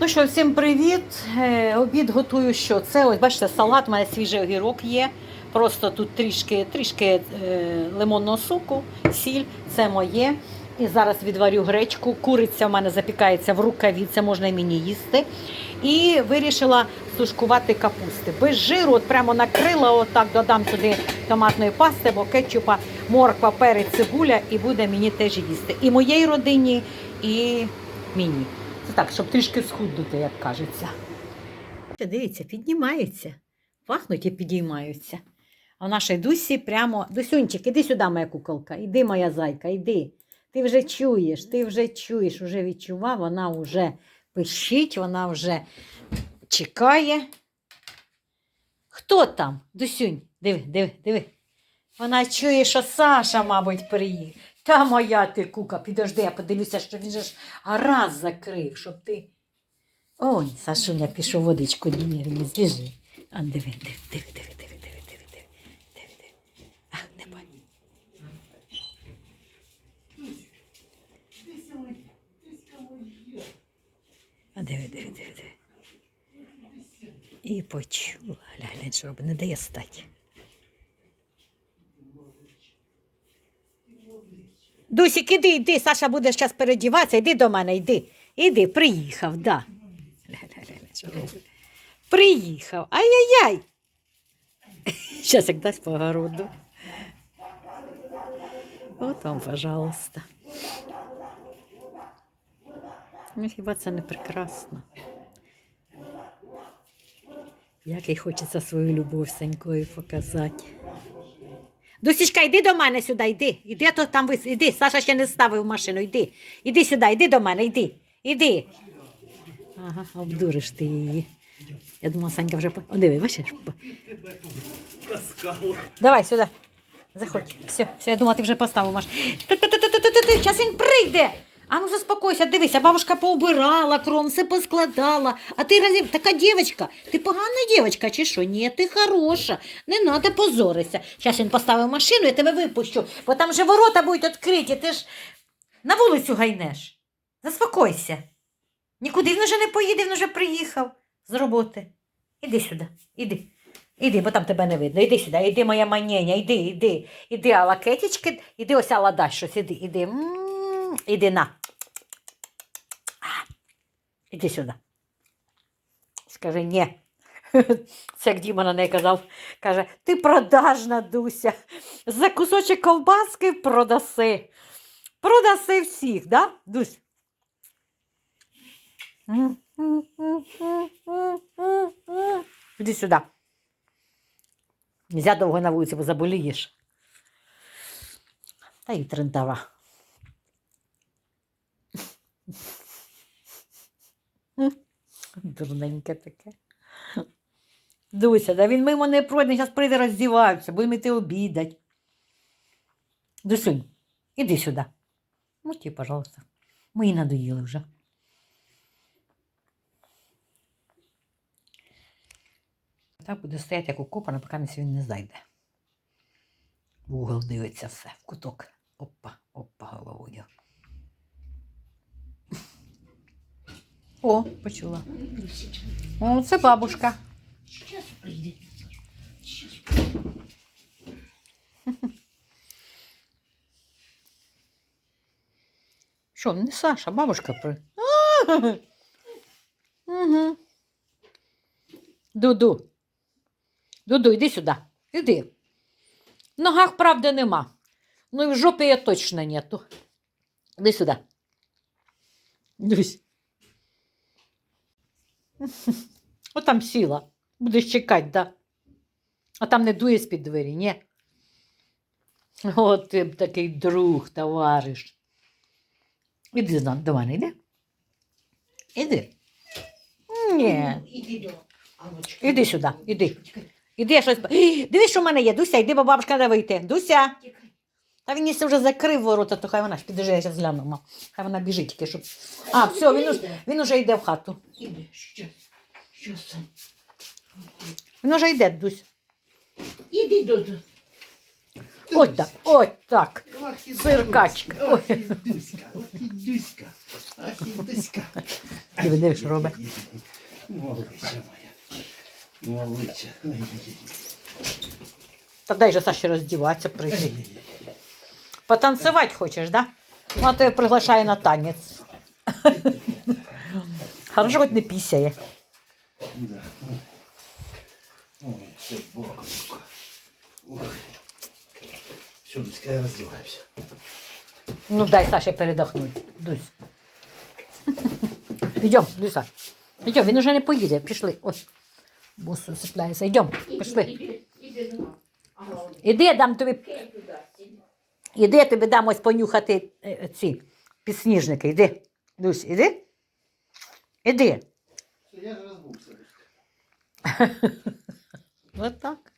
Ну що, всім привіт. Е, Обід готую що? Це ось, бачите, салат, у мене свіжий огірок є. Просто тут трішки, трішки е, лимонного соку, сіль, це моє. І зараз відварю гречку. Куриця в мене запікається в рукаві, це можна і мені їсти. І вирішила сушкувати капусти. Без жиру, от прямо накрила, отак додам сюди томатної пасти, бо кетчупа, морква, перець, цибуля, і буде мені теж їсти. І моїй родині, і мені. Це так, щоб трішки схуднути, як кажеться. Дивіться, піднімаються. Пахнуть і підіймаються. А в нашій дусі прямо. Дусюнчик, іди сюди, моя куколка, іди, моя зайка, іди. Ти вже чуєш, ти вже чуєш, вже відчував, вона вже пищить, вона вже чекає. Хто там? Дусюнь, диви, диви, диви. Вона чує, що Саша, мабуть, приїхав. Та моя ти кука, підожди, я подивлюся, що він же ж раз закрив, щоб ти. Ой, Сашуня пішов водичку дімірні, збіжи. А диви, диви, диви, диви, диви, диви, диви. А, не бачу. А диви, диви, диви, диви. І почула. Глянь, що робить, не дає стати. Дусік, іди, іди, Саша буде зараз передіватися, йди до мене, йди. Іди, приїхав, да. Приїхав. Ай-яй-яй. Зараз як дасть по огороду. От вам, пожалуйста. Ну, хіба це не прекрасно? Як їй хочеться свою любов Санькою показати. Дусічка, йди до мене сюди, йди. Іди, то там вис... Іди, Саша ще не ставив машину, йди. Іди сюди, йди до мене, йди. Іди. Ага, обдуриш ти її. Я думала, Санька вже. О, диви, бачиш? Давай сюди. Заходь. Все, все, я думала, ти вже поставив машину. Зараз він прийде. А ну заспокойся, дивися, бабушка поубирала, кром, поскладала. А ти разів така дівчинка, ти погана дівчинка чи що? Ні, ти хороша. Не треба позоритися. Зараз він поставив машину, я тебе випущу, бо там же ворота будуть відкриті, ти ж на вулицю гайнеш. Заспокойся. Нікуди він вже не поїде, він вже приїхав з роботи. Іди сюди, іди. Іди, бо там тебе не видно. Іди сюди, іди, моя манєня, іди, іди. Іди, алакетічки, іди ось ала щось, іди, іди. Іди на. Іди сюди. Скажи ні. Це як Діма на неї казав, каже, ти продажна, Дуся. За кусочок ковбаски продаси. Продаси всіх, да, Дусь? Іди сюди. Нельзя довго на вулиці, бо заболієш. Та й трендава. Дурненьке таке. Дуся, да він мимо не пройде, зараз прийде роздіватися, будемо йти обідати. Дусюнь, іди сюди. Ну, ті, пожалуйста. Мої надоїли вже. Так буде стояти, як укопана, поки він не зайде. В угол дивиться все, в куток. Опа, опа, головою. О, почула. О, це бабушка. Що, не Саша, бабушка при. Угу. Дуду. Дуду, іди сюди. Іди. В ногах правди нема. Ну і в жопі я точно нету. Іди сюди. Дивись. От там сіла. Будеш чекати, да? А там не дує з-під двері, ні? О, ти б такий друг, товариш. Іди зна- до мене, йди. Іди. Ні. Іди до Іди сюди, іди. Іди я щось. Дивись, що в мене є. Дуся, йди, бо бабушка не вийти. Дуся. Та він якщо вже закрив ворота, то хай вона ж підожди, я зараз гляну. ма. Хай вона біжить тільки, щоб. А, все, він, уж, він уже йде в хату. Іди, щас. Щас. Він уже йде, Дусь. Іди до. Ось так, ось так. Ох, і Сиркачка. Ох, і Дуська, ох, і Дуська, ох, і Дуська. Що робить. Молодиця моя. Молодиця. Та дай же Саші роздіватися, прийти. Потанцювати хочеш, да? Вона тебе приглашає на танець. Хорошо, хоч не пісяє. Да. Ой, все боком. Ой. Все, Дуська, я роздіваюся. Ну, дай Саші передохнути. Дусь. Йдем, Дуся. Йдем, він уже не поїде. Пішли. Ось. Бусу цепляється. Йдем, пішли. Іди, я дам тобі. Іди, я тобі дам ось понюхати е, ці підсніжники. Іди. Дусь, іди. Іди. Я ж розбувся. Ось так.